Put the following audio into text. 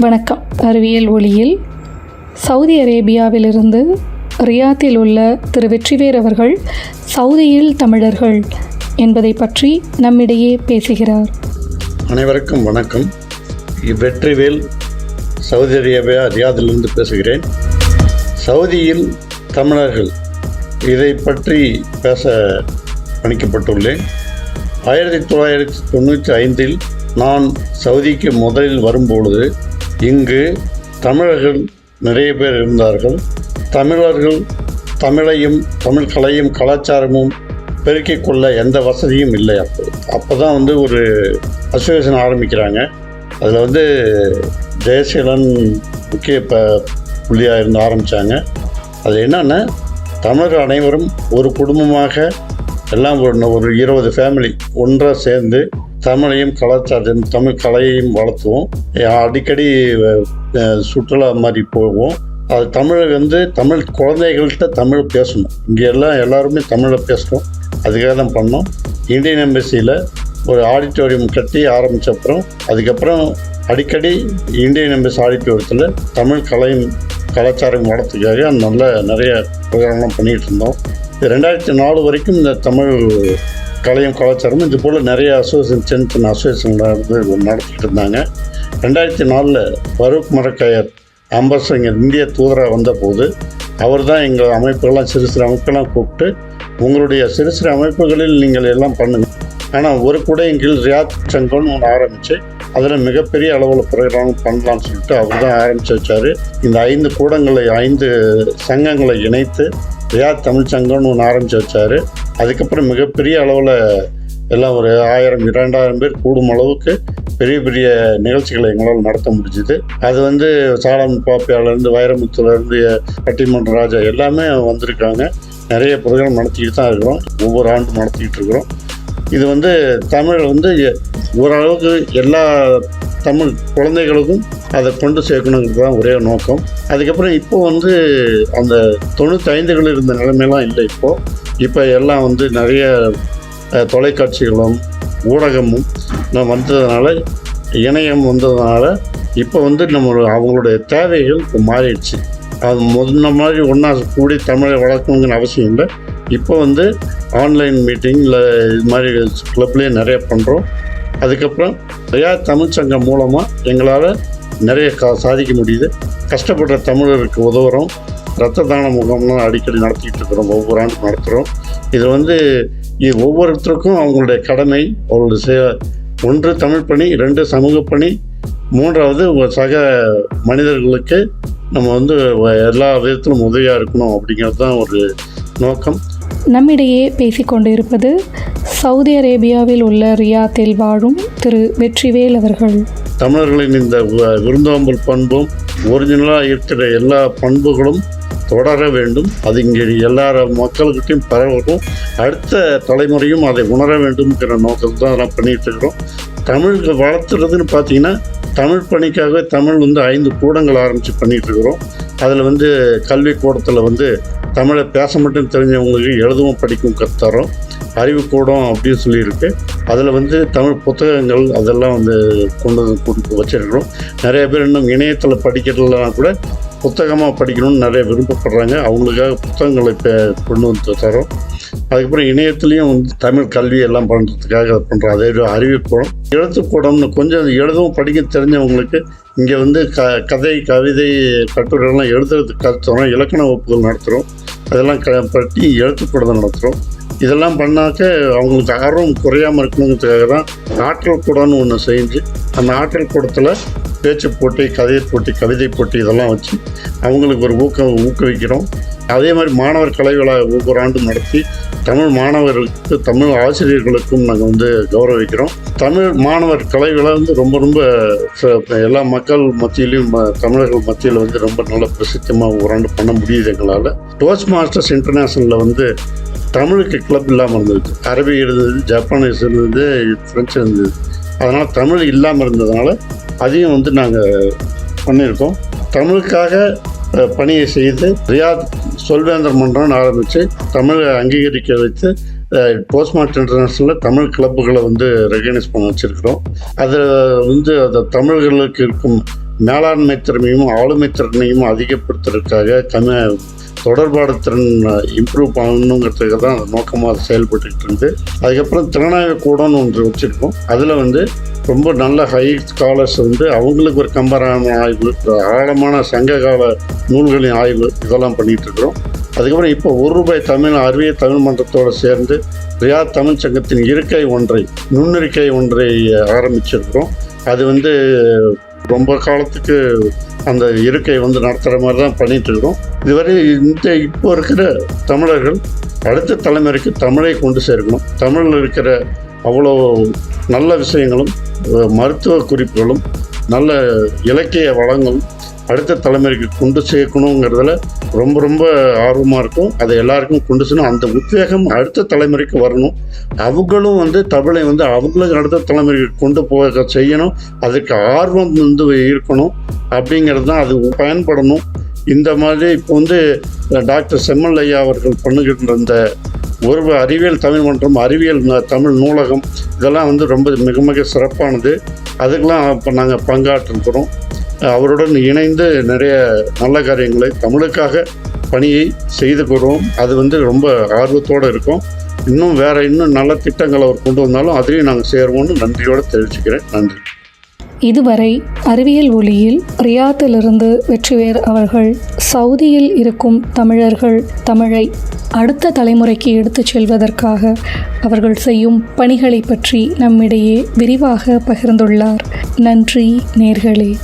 வணக்கம். அறிவியல் ஒளியில் சவுதி அரேபியாவிலிருந்து ரியாத்தில் உள்ள திரு வெற்றிவேர் அவர்கள் சவுதியில் தமிழர்கள் என்பதை பற்றி நம்மிடையே பேசுகிறார். அனைவருக்கும் வணக்கம். வெற்றிவேல் சவுதி அரேபியா ரியாதிலிருந்து பேசுகிறேன். சவுதியில் தமிழர்கள் இதை பற்றி பேச பணிக்கப்பட்டுள்ளேன் ஆயிரத்தி தொள்ளாயிரத்தி தொண்ணூற்றி ஐந்தில் நான் சவுதிக்கு முதலில் வரும்பொழுது இங்கு தமிழர்கள் நிறைய பேர் இருந்தார்கள். தமிழர்கள் தமிழையும் தமிழ் கலையும் கலாச்சாரமும் பெருக்கிக் கொள்ள எந்த வசதியும் இல்லை அப்போ. அப்போ தான் வந்து ஒரு அசோசியேஷன் ஆரம்பிக்கிறாங்க. அதில் வந்து ஜெயசீலன் முக்கிய ப புள்ளியாக இருந்து ஆரம்பித்தாங்க அது என்னென்னா தமிழர் அனைவரும் ஒரு குடும்பமாக எல்லாம் ஒரு ஒரு இருபது ஃபேமிலி ஒன்றாக சேர்ந்து தமிழையும் கலாச்சாரத்தையும் தமிழ் கலையையும் வளர்த்துவோம். அடிக்கடி சுற்றுலா மாதிரி போவோம். அது தமிழ் வந்து தமிழ் குழந்தைகள்கிட்ட தமிழ் பேசணும். இங்கே எல்லாம் எல்லாருமே தமிழில் பேசணும் அதுக்காக தான் பண்ணோம். இந்தியன் எம்பசியில் ஒரு ஆடிட்டோரியம் கட்டி ஆரம்பித்த அப்புறம் அதுக்கப்புறம் அடிக்கடி இந்தியன் எம்பசி ஆடிட்டோரியத்தில் தமிழ் கலையும் கலாச்சாரம் வளர்த்துக்காக நல்ல நிறைய ப்ரோக்ராம்லாம் பண்ணிகிட்டு இருந்தோம். ரெண்டாயிரத்தி நாலு வரைக்கும் இந்த தமிழ் கலையும் கலாச்சாரமும் இது போல் நிறைய அசோசியேஷன் சின்ன சின்ன அசோசியேஷன்லாம் வந்து நடத்திட்டு இருந்தாங்க. ரெண்டாயிரத்தி நாலில் ஃபரூக் மரக்கையர் அம்பாசங்கர் இந்திய தூதராக வந்தபோது அவர் தான் எங்கள் அமைப்புகள்லாம் சிறு சிறு அமைப்புகள்லாம் கூப்பிட்டு உங்களுடைய சிறு சிறு அமைப்புகளில் நீங்கள் எல்லாம் பண்ணுங்கள் ஆனால் ஒரு கூடையின் கீழ் ரியாத் சங்கம்னு ஒன்று ஆரம்பித்து அதில் மிகப்பெரிய அளவில் ப்ரோக்ராம் பண்ணலாம்னு சொல்லிட்டு அவர் தான் ஆரம்பித்து வச்சார். இந்த ஐந்து கூடங்களை ஐந்து சங்கங்களை இணைத்து ரியாத் தமிழ் சங்கம்னு ஒன்று ஆரம்பித்து வச்சார். அதுக்கப்புறம் மிகப்பெரிய அளவில் எல்லாம் ஒரு ஆயிரம் இரண்டாயிரம் பேர் கூடும் அளவுக்கு பெரிய பெரிய நிகழ்ச்சிகளை எங்களால் நடத்த முடிஞ்சுது. அது வந்து சாலம் பாப்பியாலேருந்து வைரமுத்துலேருந்து பட்டிமன்ற ராஜா எல்லாமே வந்திருக்காங்க. நிறைய ப்ரோக்ராம் நடத்திக்கிட்டு தான் இருக்கிறோம். ஒவ்வொரு ஆண்டும் நடத்திக்கிட்டு இருக்கிறோம். இது வந்து தமிழ் வந்து ஓரளவுக்கு எல்லா தமிழ் குழந்தைகளுக்கும் அதை கொண்டு சேர்க்கணுங்கிறது தான் ஒரே நோக்கம். அதுக்கப்புறம் இப்போ வந்து அந்த தொண்ணூற்றி ஐந்துகளில் இருந்த நிலைமையெல்லாம் இல்லை இப்போது இப்போ எல்லாம் வந்து நிறைய தொலைக்காட்சிகளும் ஊடகமும் வந்ததுனால இணையம் வந்ததுனால இப்போ வந்து நம்ம அவங்களுடைய தேவைகள் இப்போ மாறிடுச்சு. அது முன்ன மாதிரி ஒன்றா கூடி தமிழை வளர்க்கணுங்கிற அவசியம் இல்லை. இப்போ வந்து ஆன்லைன் மீட்டிங் இல்லை இது மாதிரி கிளப்லேயே நிறைய பண்ணுறோம் அதுக்கப்புறம் நிறையா தமிழ் சங்கம் மூலமாக எங்களால் நிறைய கா சாதிக்க முடியுது. கஷ்டப்படுற தமிழருக்கு உதவுறோம். ரத்த தான முகாம்லாம் அடிக்கடி நடத்திக்கிட்டு இருக்கிறோம். ஒவ்வொரு ஆண்டும் நடத்துகிறோம் இது வந்து ஒவ்வொருத்தருக்கும் அவங்களுடைய கடமை அவங்களுடைய செ- ஒன்று தமிழ் பணி ரெண்டு சமூக பணி மூன்றாவது சக மனிதர்களுக்கு நம்ம வந்து எல்லா விதத்திலும் உதவியாக இருக்கணும் அப்படிங்கிறது தான் ஒரு நோக்கம். நம்மிடையே பேசிக்கொண்டு இருப்பது சவுதி அரேபியாவில் உள்ள ரியாத்தில் வாழும் திரு வெற்றிவேல் அவர்கள். தமிழர்களின் இந்த விருந்தோம்பல் பண்பும் ஒரிஜினலாக இருக்கிற எல்லா பண்புகளும் தொடர வேண்டும். அது இங்கே எல்லா மக்கள்கிட்டையும் பரவணும் அடுத்த தலைமுறையும் அதை உணர வேண்டும்ங்கிற நோக்கத்தை தான் நான் பண்ணிகிட்டு இருக்கிறோம். தமிழ் வளர்த்துறதுன்னு பார்த்தீங்கன்னா தமிழ் பணிக்காகவே தமிழ் வந்து ஐந்து கூடங்கள் ஆரம்பித்து பண்ணிகிட்டு இருக்கிறோம். அதில் வந்து கல்வி கூடத்தில் வந்து தமிழை பேச மட்டும் தெரிஞ்சவங்களுக்கு எழுதவும் படிக்கவும் கற்றுத்தரோம் அறிவுக்கூடம் அப்படின்னு சொல்லியிருக்கு. அதில் வந்து தமிழ் புத்தகங்கள் அதெல்லாம் வந்து கொண்டு வந்து கொடுத்து வச்சிருக்கிறோம். நிறைய பேர் இன்னும் இணையத்தில் படிக்கிறதுலாம் கூட புத்தகமாக படிக்கணும்னு நிறைய விருப்பப்படுறாங்க. அவங்களுக்காக புத்தகங்களை இப்போ கொண்டு வந்து தரோம் அதுக்கப்புறம் இணையத்துலேயும் வந்து தமிழ் கல்வி எல்லாம் பண்ணுறதுக்காக பண்ணுறோம் அதே ஒரு எழுத்துக்கூடம்னு கொஞ்சம் எழுதவும் படிக்க தெரிஞ்சவங்களுக்கு இங்கே வந்து க கதை கவிதை கட்டுரைகள்லாம் எழுதுறதுக்கு கற்றுறோம் இலக்கண வகுப்புகள் நடத்துகிறோம் அதெல்லாம் க பற்றி எழுத்துக்கூடம் நடத்துகிறோம் இதெல்லாம் பண்ணாக்க அவங்களுக்கு ஆர்வம் குறையாமல் இருக்கணுங்கிறதுக்காக தான் ஆற்றல் கூடம்னு ஒன்று செஞ்சு அந்த ஆற்றல் கூடத்தில் பேச்சு போட்டி கதை போட்டி கவிதை போட்டி இதெல்லாம் வச்சு அவங்களுக்கு ஒரு ஊக்கம் ஊக்குவிக்கிறோம். அதே மாதிரி மாணவர் கலை விழா ஒவ்வொரு ஆண்டும் நடத்தி தமிழ் மாணவர்களுக்கு தமிழ் ஆசிரியர்களுக்கும் நாங்கள் வந்து கௌரவிக்கிறோம். தமிழ் மாணவர் கலை விழா வந்து ரொம்ப ரொம்ப ச- எல்லா மக்கள் மத்தியிலையும் ம- தமிழர்கள் மத்தியில் வந்து ரொம்ப நல்ல பிரசித்தமாக ஒரு ஆண்டு பண்ண முடியுது எங்களால். டோஸ்ட் மாஸ்டர்ஸ் இன்டர்நேஷனலில் வந்து தமிழுக்கு கிளப் இல்லாமல் இருந்தது. அரபி இருந்தது ஜப்பானீஸ் இருந்தது ஃப்ரெஞ்சு இருந்தது. அதனால் தமிழ் இல்லாமல் இருந்ததுனால அதையும் வந்து நாங்கள் பண்ணியிருக்கோம். தமிழுக்காக பணியை செய்து ரியாத் சொல்வேந்தர் மன்றம்னு ஆரம்பித்து தமிழை அங்கீகரிக்க வைத்து போஸ்ட்மார்ட் இன்டர்நேஷனலில் தமிழ் கிளப்புகளை வந்து ரெகனைஸ் பண்ண வச்சுருக்கிறோம். அதில் வந்து அந்த தமிழர்களுக்கு இருக்கும் மேலாண்மை திறமையும் ஆளுமை திறனையும் அதிகப்படுத்துறதுக்காக தமிழ் தொடர்பாடு திறன் இம்ப்ரூவ் பண்ணணுங்கிறதுக்கு தான் நோக்கமாக செயல்பட்டுக்கிட்டு இருந்து. அதுக்கப்புறம் திறனாய்வு கூடம்னு ஒன்று வச்சுருக்கோம். அதில் வந்து ரொம்ப நல்ல ஹை ஸ்காலர்ஸ் வந்து அவங்களுக்கு ஒரு கம்பரான ஆய்வு ஆழமான சங்ககால நூல்களின் ஆய்வு இதெல்லாம் பண்ணிகிட்டு இருக்கிறோம் அதுக்கப்புறம் இப்போ ஒரு ரூபாய் தமிழ் அறிவியல் தமிழ் மன்றத்தோடு சேர்ந்து ரியாத் தமிழ் சங்கத்தின் இருக்கை ஒன்றை நுண்ணிருக்கை ஒன்றை ஆரம்பிச்சிருக்கிறோம். அது வந்து ரொம்ப காலத்துக்கு அந்த இருக்கை வந்து நடத்துகிற மாதிரி தான் பண்ணிகிட்ருக்கிறோம் இதுவரை இந்த இப்போ இருக்கிற தமிழர்கள் அடுத்த தலைமுறைக்கு தமிழை கொண்டு சேர்க்கணும். தமிழில் இருக்கிற அவ்வளோ நல்ல விஷயங்களும் மருத்துவ குறிப்புகளும் நல்ல இலக்கிய வளங்களும் அடுத்த தலைமுறைக்கு கொண்டு சேர்க்கணுங்கிறதுல ரொம்ப ரொம்ப ஆர்வமாக இருக்கும். அதை எல்லாருக்கும் கொண்டு செல்லணும் அந்த உத்வேகம் அடுத்த தலைமுறைக்கு வரணும். அவங்களும் வந்து தமிழை வந்து அவங்களுக்கு அடுத்த தலைமுறைக்கு கொண்டு போக செய்யணும். அதுக்கு ஆர்வம் வந்து இருக்கணும். அப்படிங்கிறது தான் அது பயன்படணும். இந்த மாதிரி இப்போ வந்து டாக்டர் செம்மல் ஐயா அவர்கள் பண்ணுகின்ற இந்த ஒரு அறிவியல் தமிழ் மன்றம் அறிவியல் தமிழ் நூலகம் இதெல்லாம் வந்து ரொம்ப மிக மிக சிறப்பானது. அதுக்கெல்லாம் இப்போ நாங்கள் பங்காற்றுக்கிறோம் அவருடன் இணைந்து நிறைய நல்ல காரியங்களை தமிழுக்காக பணியை செய்து கொள்வோம். அது வந்து ரொம்ப ஆர்வத்தோடு இருக்கும். இன்னும் வேற இன்னும் நல்ல திட்டங்களை அவர் கொண்டு வந்தாலும் அதையும் நாங்கள் சேருவோம்னு நன்றியோடு தெரிவிச்சுக்கிறேன். நன்றி. இதுவரை அறிவியல் ஒளியில் ரியாத்திலிருந்து வெற்றிவேர் அவர்கள் சவுதியில் இருக்கும் தமிழர்கள் தமிழை அடுத்த தலைமுறைக்கு எடுத்துச் செல்வதற்காக அவர்கள் செய்யும் பணிகளை பற்றி நம்மிடையே விரிவாக பகிர்ந்துள்ளார். நன்றி நேர்களே.